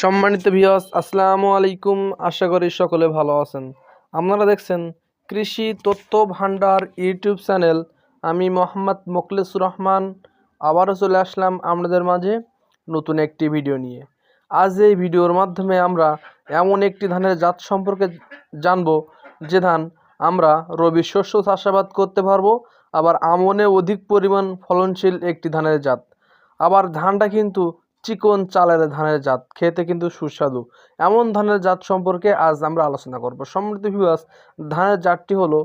সম্মানিত ভিউয়ার্স, আসসালামু আলাইকুম। আশা করি সকলে ভালো আছেন। আপনারা দেখছেন কৃষি তথ্য ভান্ডার ইউটিউব চ্যানেল। আমি মোহাম্মদ মোখলেসুর রহমান। আবারও চলে আসলাম আপনাদের মাঝে নতুন একটি ভিডিও নিয়ে। আজ এই ভিডিওর মাধ্যমে আমরা এমন একটি ধানের জাত সম্পর্কে জানব, যে ধান আমরা রবি শস্য চাষাবাদ করতে পারব, আবার আমনে অধিক পরিমাণ ফলনশীল একটি ধানের জাত। আবার ধানটা কিন্তু চিকন চালের ধানের জাত, খেতে কিন্তু সুস্বাদু। এমন ধানের জাত সম্পর্কে আজ আমরা আলোচনা করব। সম্মানিত ভিউয়ার্স ধানের জাতটি হলো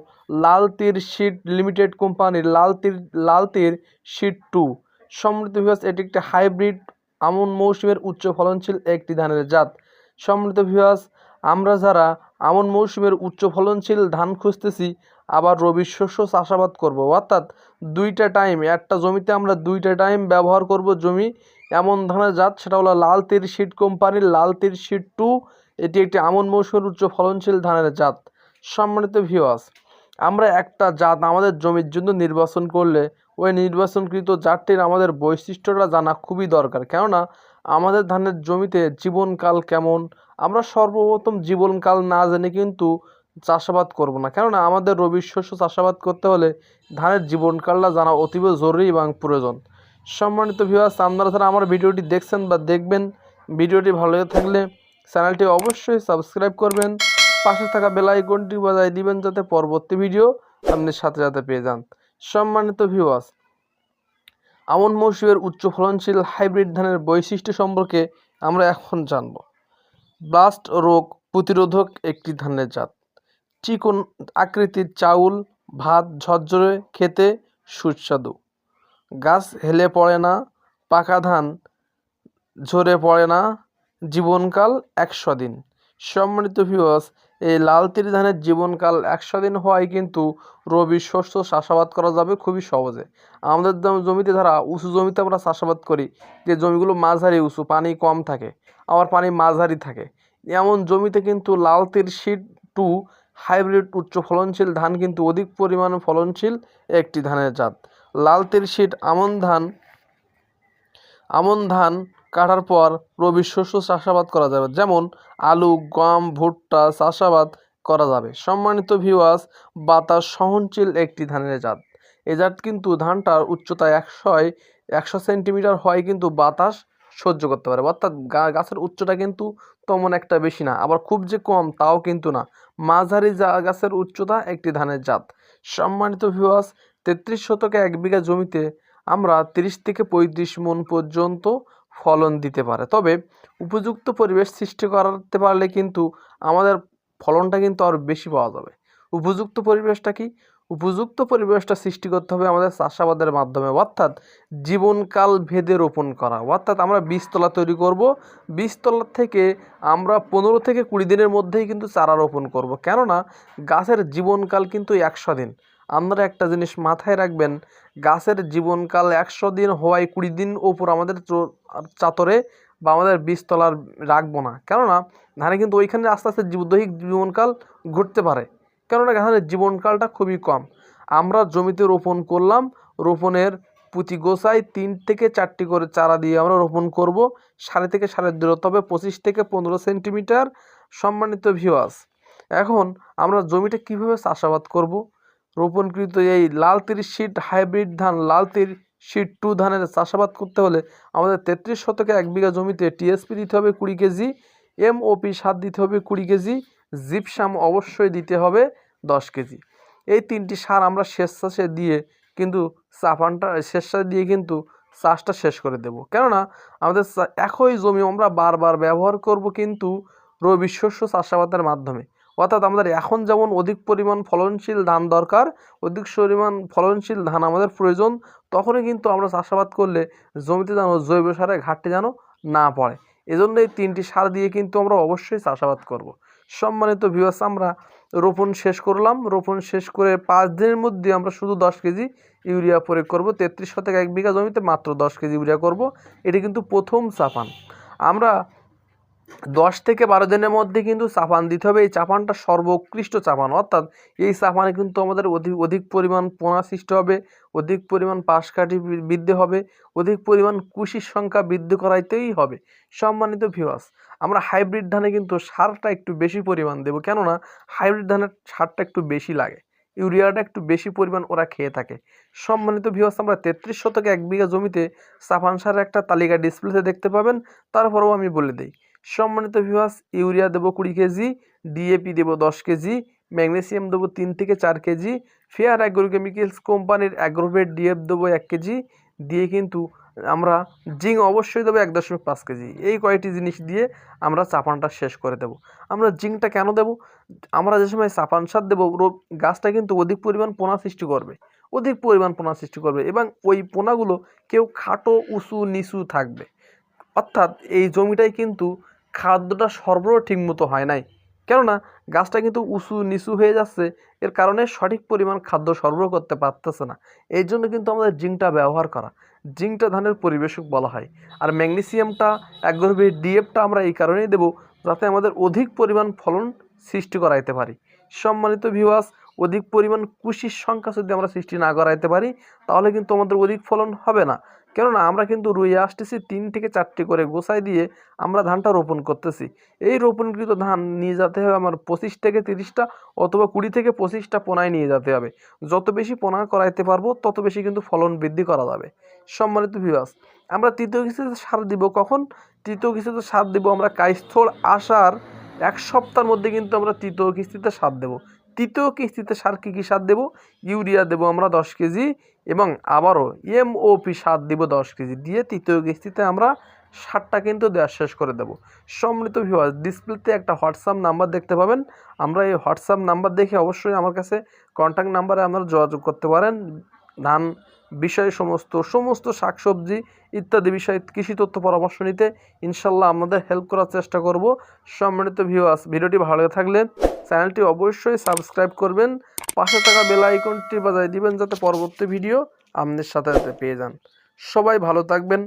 লাল তীর শিট লিমিটেড কোম্পানির লাল তীর লাল তীর শিট টু সম্মানিত ভিউয়ার্স এটি একটি হাইব্রিড আমন মৌসুমের উচ্চ ফলনশীল একটি ধানের জাত। সম্মানিত ভিউয়ার্স আমরা যারা আমন মৌসুমের উচ্চ ফলনশীল ধান খুঁজতেছি আবার রবি শস্য চাষাবাদ করব। অর্থাৎ দুইটা টাইম একটা জমিতে আমরা দুইটা টাইম ব্যবহার করব জমি। এমন ধানের জাত, সেটা হলো লাল তীর শিট কোম্পানির লাল তীর শিট টু। এটি একটি আমন মৌসুমের উচ্চ ফলনশীল ধানের জাত। সম্মানিত ভিওয়াস আমরা একটা জাত আমাদের জমির জন্য নির্বাচন করলে ওই নির্বাচনকৃত জাতটির আমাদের বৈশিষ্ট্যটা জানা খুবই দরকার। কেননা, আমাদের ধানের জমিতে জীবনকাল কেমন? আমরা সর্বপ্রথম জীবনকাল না জেনে কিন্তু চাষাবাদ করব না। কেননা আমাদের রবি শস্য চাষাবাদ করতে হলে ধানের জীবনকালটা জানা অতীব জরুরি এবং প্রয়োজন। সম্মানিত ভিউয়ার্স আপনারা যারা আমার ভিডিওটি দেখছেন বা দেখবেন, ভিডিওটি ভালো লেগে থাকলে চ্যানেলটি অবশ্যই সাবস্ক্রাইব করবেন, পাশে থাকা বেল আইকনটি বাজায় দিবেন যাতে পরবর্তী ভিডিও আপনি সাথে সাথে পেয়ে যান। সম্মানিত ভিউয়ার্স আমন মৌসুমের উচ্চ ফলনশীল হাইব্রিড ধানের বৈশিষ্ট্য সম্পর্কে আমরা এখন জানব। ব্লাস্ট রোগ প্রতিরোধক একটি ধানের জাত। চিকন আকৃতির চাউল, ভাত ঝরঝরে খেতে সুস্বাদু। গাছ হেলে পড়ে না, পাকা ধান ঝরে পড়ে না, জীবনকাল একশো দিন। সম্মানিত ভিউয়ার্স এই লাল তীর ধানের জীবনকাল একশো দিন হওয়ায় কিন্তু রবি শস্য চাষাবাদ করা যাবে খুবই সহজে। আমাদের জমিতে ধরা উঁচু জমিতে আমরা চাষাবাদ করি, যে জমিগুলো মাঝারি উঁচু, পানি কম থাকে, আবার পানি মাঝারি থাকে, এমন জমিতে কিন্তু লাল তীর শীত টু হাইব্রিড উচ্চ ফলনশীল ধান কিন্তু অধিক পরিমাণে ফলনশীল একটি ধানের জাত। লাল তীর শীত আমন ধান আমন ধান কাটার পর রবি শস্য চাষাবাদ করা যাবে। যেমন আলু, গম, ভুট্টা চাষাবাদ করা যাবে। সম্মানিত ভিউয়ার্স বাতাস সহনশীল একটি ধানের জাত। এ জাত কিন্তু ধানটার উচ্চতা একশোয়, একশো সেন্টিমিটার হয় কিন্তু বাতাস সহ্য করতে পারে। অর্থাৎ গাছের উচ্চতা কিন্তু তেমন একটা বেশি না, আবার খুব যে কম তাও কিন্তু না। মাঝারি গাছের উচ্চতা একটি ধানের জাত। সম্মানিত ভিউয়ার্স তেত্রিশ শতকে এক বিঘা জমিতে আমরা তিরিশ থেকে পঁয়ত্রিশ মন পর্যন্ত ফলন দিতে পারে। তবে উপযুক্ত পরিবেশ সৃষ্টি করতে পারলে কিন্তু আমাদের ফলনটা কিন্তু আরও বেশি পাওয়া যাবে। উপযুক্ত পরিবেশটা কি? উপযুক্ত পরিবেশটা সৃষ্টি করতে হবে আমাদের চাষাবাদের মাধ্যমে, অর্থাৎ জীবনকাল ভেদে রোপণ করা। অর্থাৎ আমরা বীজতলা তৈরি করব, বীজতলা থেকে আমরা পনেরো থেকে কুড়ি দিনের মধ্যেই কিন্তু চারা রোপণ করব। কেননা গাছের জীবনকাল কিন্তু একশো দিন। আপনারা একটা জিনিস মাথায় রাখবেন, গাছের জীবনকাল একশো দিন হওয়ায় কুড়ি দিন ওপর আমাদের চাতরে বা আমাদের বীজতলার রাখব না। কেননা ধানে কিন্তু ওইখানে আস্তে আস্তে জীব- দৈহিক জীবনকাল ঘটতে পারে। কেননা ধানের জীবনকালটা খুবই কম। আমরা জমিতে রোপণ করলাম, রোপণের প্রতি গোছায় তিন থেকে চারটি করে চারা দিয়ে আমরা রোপণ করব। সাড়ে থেকে সাড়ে দূরত্ব হবে পঁচিশ থেকে পনেরো সেন্টিমিটার সম্মানিত ভিওয়াস এখন আমরা জমিটা কীভাবে চাষাবাদ করব? রোপণকৃত এই লাল তিরিশ শিট হাইব্রিড ধান লাল তির শিট টু ধানের চাষাবাদ করতে হলে আমাদের তেত্রিশ শতকে এক বিঘা জমিতে টিএসপি দিতে হবে কুড়ি কেজি, এমওপি সার দিতে হবে কুড়ি কেজি জিপসাম অবশ্যই দিতে হবে দশ কেজি। এই তিনটি সার আমরা শেষ দিয়ে কিন্তু চাপানটা চাষে দিয়ে কিন্তু চাষটা শেষ করে দেব। কেননা আমাদের একই জমি আমরা বারবার ব্যবহার করব কিন্তু রবি শস্য চাষাবাদের মাধ্যমে। অর্থাৎ আমাদের এখন যেমন অধিক পরিমাণ ফলনশীল ধান দরকার, অধিক পরিমাণ ফলনশীল ধান আমাদের প্রয়োজন, তখনই কিন্তু আমরা চাষাবাদ করলে জমিতে যেন জৈব সারের ঘাটতি যেন না পড়ে। এজন্য এই তিনটি সার দিয়ে কিন্তু আমরা অবশ্যই চাষাবাদ করব। সম্মানিত ভিউয়ার্স আমরা রোপণ শেষ করলাম। রোপণ শেষ করে পাঁচ দিনের মধ্যে আমরা শুধু দশ কেজি ইউরিয়া প্রয়োগ করব। তেত্রিশ শতক এক বিঘা জমিতে মাত্র দশ কেজি ইউরিয়া করব। এটি কিন্তু প্রথম চাপান। আমরা দশ থেকে বারো দিনের মধ্যে কিন্তু চাপান দিতে হবে। এই চাপানটা সর্বোৎকৃষ্ট চাপান। অর্থাৎ এই চাপানে কিন্তু আমাদের অধিক অধিক পরিমাণ পোনা সৃষ্টি হবে, অধিক পরিমাণ পাশকাঠি বৃদ্ধি হবে, অধিক পরিমাণ কুশির সংখ্যা বৃদ্ধি করাইতেই হবে। সম্মানিত ভিউয়ার্স আমরা হাইব্রিড ধানে কিন্তু সারটা একটু বেশি পরিমাণ দেবো। কেননা হাইব্রিড ধানের সারটা একটু বেশি লাগে। ইউরিয়াটা একটু বেশি পরিমাণ ওরা খেয়ে থাকে। সম্মানিত ভিউয়ার্স আমরা তেত্রিশ শতকে এক বিঘা জমিতে চাপান সারের একটা তালিকা ডিসপ্লেতে দেখতে পাবেন। তারপরেও আমি বলে দিই সম্মানিত ভিউয়ার্স ইউরিয়া দেবো কুড়ি কেজি ডিএপি দেবো দশ কেজি, ম্যাগনেসিয়াম দেবো তিন থেকে চার কেজি, ফেয়ার অ্যাগ্রোকেমিক্যালস কোম্পানির অ্যাগ্রোভেট ডিএফ দেবো এক কেজি, দিয়ে কিন্তু আমরা জিঙ্ক অবশ্যই দেবো এক দশমিক পাঁচ কেজি। এই কয়েকটি জিনিস দিয়ে আমরা চাপানটা শেষ করে দেবো। আমরা জিঙ্কটা কেন দেবো? আমরা যে সময় চাপান সার দেবো গাছটা কিন্তু অধিক পরিমাণ পোনা সৃষ্টি করবে। অধিক পরিমাণ পোনা সৃষ্টি করবে এবং ওই পোনাগুলো কেউ খাটো, উঁচু, নিচু থাকবে। অর্থাৎ এই জমিটাই কিন্তু খাদ্যটা সরবরাহ ঠিকমতো হয় নাই। কেননা গাছটা কিন্তু উঁচু নিচু হয়ে যাচ্ছে, এর কারণে সঠিক পরিমাণ খাদ্য সরবরাহ করতে পারতেছে না। এই জন্য কিন্তু আমাদের জিঙ্কটা ব্যবহার করা। জিঙ্কটা ধানের পরিবেশক বলা হয়। আর ম্যাগনেসিয়ামটা একগর্ভে ডিএফটা আমরা এই কারণেই দেবো যাতে আমাদের অধিক পরিমাণ ফলন সৃষ্টি করাইতে পারি। সম্মানিত ভিউয়ার্স অধিক পরিমাণ কুশির সংখ্যা যদি আমরা সৃষ্টি না করাইতে পারি, তাহলে কিন্তু আমাদের অধিক ফলন হবে না। কেননা আমরা কিন্তু রুইয়ে আসতেছি তিন থেকে চারটি করে গোছাই দিয়ে আমরা ধানটা রোপণ করতেছি। এই রোপণকৃত ধান নিয়ে যেতে হবে আমার পঁচিশ থেকে তিরিশটা অথবা কুড়ি থেকে পঁচিশটা পোনায় নিয়ে যেতে হবে। যত বেশি পোনা করাইতে পারব, তত বেশি কিন্তু ফলন বৃদ্ধি করা যাবে। সম্মানিত ভিউয়ার্স আমরা তৃতীয় কিস্তিতে সার দিব কখন? তৃতীয় কিস্তিতে সার দিব আমরা কাইস্থল আসার এক সপ্তাহের মধ্যে কিন্তু আমরা তৃতীয় কিস্তিতে সার দেবো। তৃতীয় কিস্তিতে সার কী কী সার দেবো? ইউরিয়া দেবো আমরা দশ কেজি এবং আবারও এমওপি সার দেবো দশ কেজি। দিয়ে তৃতীয় কিস্তিতে আমরা সারটা কিন্তু দেওয়া শেষ করে দেব। সম্মিলিত ভিউয়ার ডিসপ্লেতে একটা হোয়াটসঅ্যাপ নাম্বার দেখতে পাবেন। আমরা এই হোয়াটসঅ্যাপ নাম্বার দেখে অবশ্যই আমার কাছে কন্ট্যাক্ট নাম্বারে আপনারা যোগাযোগ করতে পারেন। ধান বিষয়ে সমস্ত সমস্ত শাকসবজি ইত্যাদি বিষয়ে কৃষি তথ্য পরামর্শ নিতে ইনশাল্লাহ আমাদের হেল্প করার চেষ্টা করব। সম্মানিত ভিউয়ার্স ভিডিওটি ভালো থাকলে চ্যানেলটি অবশ্যই সাবস্ক্রাইব করবেন। পাশে থাকা বেল আইকনটি বাজায় দিবেন যাতে পরবর্তী ভিডিও আপনাদের সাথে সাথে পেয়ে যান। সবাই ভালো থাকবেন।